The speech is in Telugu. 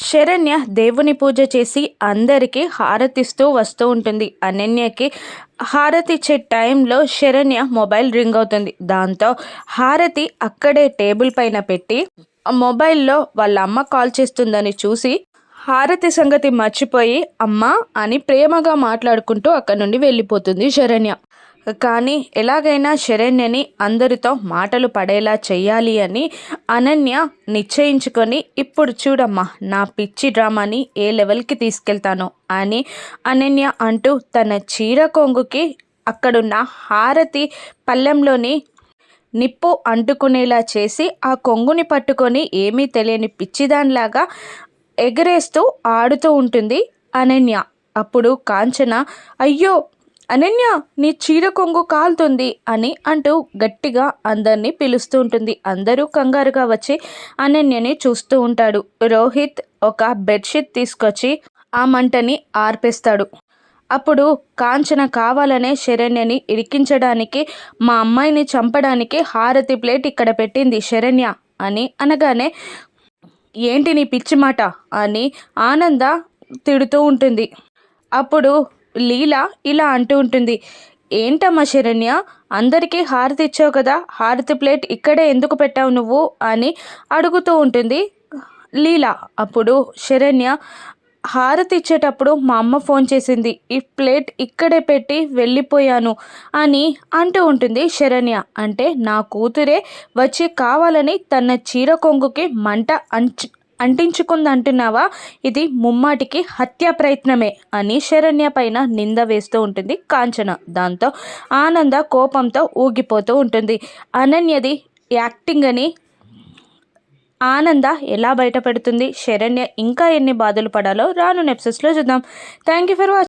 శరణ్య దేవుని పూజ చేసి అందరికీ హారతిస్తూ వస్తూ ఉంటుంది. అనన్యకి హారతి ఇచ్చే టైంలో శరణ్య మొబైల్ రింగ్ అవుతుంది. దాంతో హారతి అక్కడే టేబుల్ పైన పెట్టి ఆ మొబైల్లో వాళ్ళ అమ్మ కాల్ చేస్తుందని చూసి హారతి సంగతి మర్చిపోయి అమ్మ అని ప్రేమగా మాట్లాడుకుంటూ అక్కడి నుండి వెళ్ళిపోతుంది శరణ్య. కానీ ఎలాగైనా శరణ్యని అందరితో మాటలు పడేలా చేయాలి అని అనన్య నిశ్చయించుకొని ఇప్పుడు చూడమ్మా నా పిచ్చి డ్రామాని ఏ లెవెల్కి తీసుకెళ్తానో అని అనన్య అంటూ తన చీర కొంగుకి అక్కడున్న హారతి పళ్ళెంలోని నిప్పు అంటుకునేలా చేసి ఆ కొంగుని పట్టుకొని ఏమీ తెలియని పిచ్చిదానిలాగా ఎగరేస్తూ ఆడుతూ ఉంటుంది అనన్య. అప్పుడు కాంచన అయ్యో అనన్య నీ చీర కొంగు కాలుతుంది అని అంటూ గట్టిగా అందరినీ పిలుస్తూ ఉంటుంది. అందరూ కంగారుగా వచ్చి అనన్యని చూస్తూ ఉంటాడు. రోహిత్ ఒక బెడ్షీట్ తీసుకొచ్చి ఆ మంటని ఆర్పేస్తాడు. అప్పుడు కాంచన కావాలనే శరణ్యని ఇరికించడానికి మా అమ్మాయిని చంపడానికి హారతి ప్లేట్ ఇక్కడ పెట్టింది శరణ్య అని అనగానే ఏంటి నీ పిచ్చి మాట? అని ఆనంద తిడుతూ ఉంటుంది. అప్పుడు లీల ఇలా అంటూ ఉంటుంది. ఏంటమ్మా శరణ్య అందరికీ హారతి ఇచ్చావు కదా హారతి ప్లేట్ ఇక్కడే ఎందుకు పెట్టావు నువ్వు? అని అడుగుతూ ఉంటుంది లీల. అప్పుడు శరణ్య హారతి ఇచ్చేటప్పుడు మా అమ్మ ఫోన్ చేసింది. ఈ ప్లేట్ ఇక్కడే పెట్టి వెళ్ళిపోయాను అని అంటూ ఉంటుంది శరణ్య. అంటే నా కూతురే వచ్చి కావాలని తన చీర కొంగుకి మంట అంచు అంటించుకుందంటున్నావా? ఇది ముమ్మాటికి హత్య ప్రయత్నమే అని శరణ్య పైన నింద వేస్తూ ఉంటుంది కాంచన. దాంతో ఆనంద కోపంతో ఊగిపోతూ ఉంటుంది. అనన్యది యాక్టింగ్ అని ఆనంద ఎలా బయటపడుతుంది? శరణ్య ఇంకా ఎన్ని బాధలు పడాలో రాను నెప్సెస్లో చూద్దాం. Thank you for watching